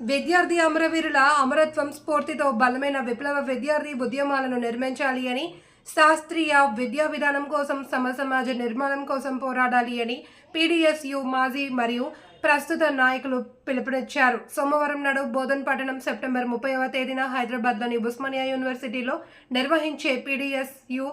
విద్యార్థి అమరవీరుల అమరత్వం స్ఫూర్తితో బలమైన విప్లవ విద్యార్థి ఉద్యమాలను నిర్మించాలి అని శాస్త్రీయ విద్యా విధానం కోసం సమసమాజ నిర్మాణం కోసం పోరాడాలి అని పీడీఎస్యు మాజీ మరియు ప్రస్తుత నాయకులు పిలుపునిచ్చారు. సోమవారం నాడు బోధన్ పట్టణం సెప్టెంబర్ ముప్పైవ తేదీన హైదరాబాద్లోని ఉస్మానియా యూనివర్సిటీలో నిర్వహించే పీడిఎస్యు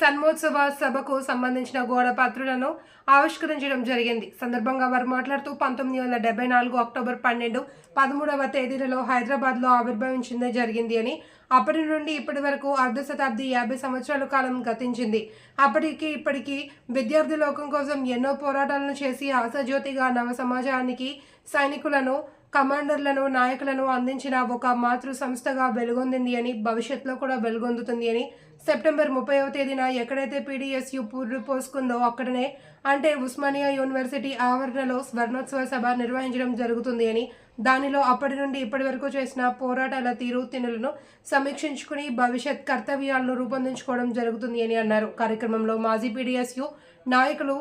సన్మోత్సవ సభకు సంబంధించిన గోడ పత్రులను ఆవిష్కరించడం జరిగింది. సందర్భంగా వారు మాట్లాడుతూ పంతొమ్మిది వందల డెబ్బై నాలుగు అక్టోబర్ పన్నెండు పదమూడవ తేదీలలో హైదరాబాద్లో ఆవిర్భవించిందే జరిగింది అని అప్పటి నుండి ఇప్పటి వరకు అర్ధ శతాబ్ది యాభై సంవత్సరాల కాలం గతించింది. అప్పటికి ఇప్పటికీ విద్యార్థి లోకం కోసం ఎన్నో పోరాటాలను చేసి ఆశాజ్యోతిగా నవ సమాజానికి సైనికులను కమాండర్లను నాయకులను అందించిన ఒక మాతృ సంస్థగా వెలుగొందింది అని భవిష్యత్తులో కూడా వెలుగొందుతుంది అని సెప్టెంబర్ ముప్పైవ తేదీన ఎక్కడైతే పీడీఎస్యు పూర్లు పోసుకుందో అక్కడనే అంటే ఉస్మానియా యూనివర్సిటీ ఆవరణలో స్వర్ణోత్సవ సభ నిర్వహించడం జరుగుతుంది అని దానిలో అప్పటి నుండి ఇప్పటి వరకు చేసిన పోరాటాల తీరు తినులను సమీక్షించుకుని భవిష్యత్ కర్తవ్యాలను రూపొందించుకోవడం జరుగుతుంది అని అన్నారు. కార్యక్రమంలో మాజీ పీడీఎస్యు నాయకులు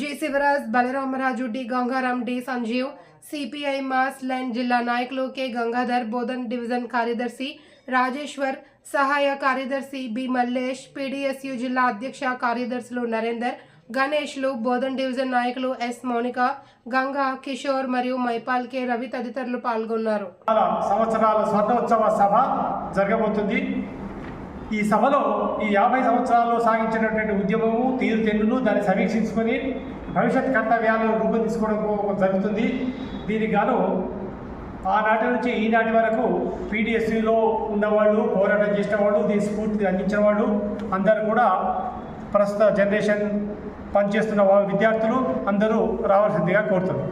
G Shivaraj Balaramaraju D Gangaram D Sanjeev CPI mass line జిల్లా నాయకులు కె గంగాధర్ బోధన్ డివిజన్ కార్యదర్శి రాజేశ్వర్ సహాయ కార్యదర్శి బి మల్లేష్ పిడిఎస్యు జిల్లా అధ్యక్ష కార్యదర్శులు నరేందర్ గణేష్లు బోధన్ డివిజన్ నాయకులు ఎస్ మౌనిక గంగా కిషోర్ మరియు మైపాల్ కె రవి తదితరులు పాల్గొన్నారు. సంవత్సరాల స్వర్ణోత్సవ సభ జరగబోతుంది. ఈ సభలో ఈ యాభై సంవత్సరాల్లో సాగించినటువంటి ఉద్యమము తీరుతెన్నులు దాన్ని సమీక్షించుకొని భవిష్యత్ కర్తవ్యాలు రూపొందించుకోవడం జరుగుతుంది. దీనికి గాను ఆనాటి నుంచి ఈనాటి వరకు పీడిఎస్సీలో ఉన్నవాళ్ళు పోరాటం చేసిన వాళ్ళు దీని స్ఫూర్తిని అందించిన వాళ్ళు అందరూ కూడా ప్రస్తుత జనరేషన్ పనిచేస్తున్న విద్యార్థులు అందరూ రావాల్సిందిగా కోరుతున్నారు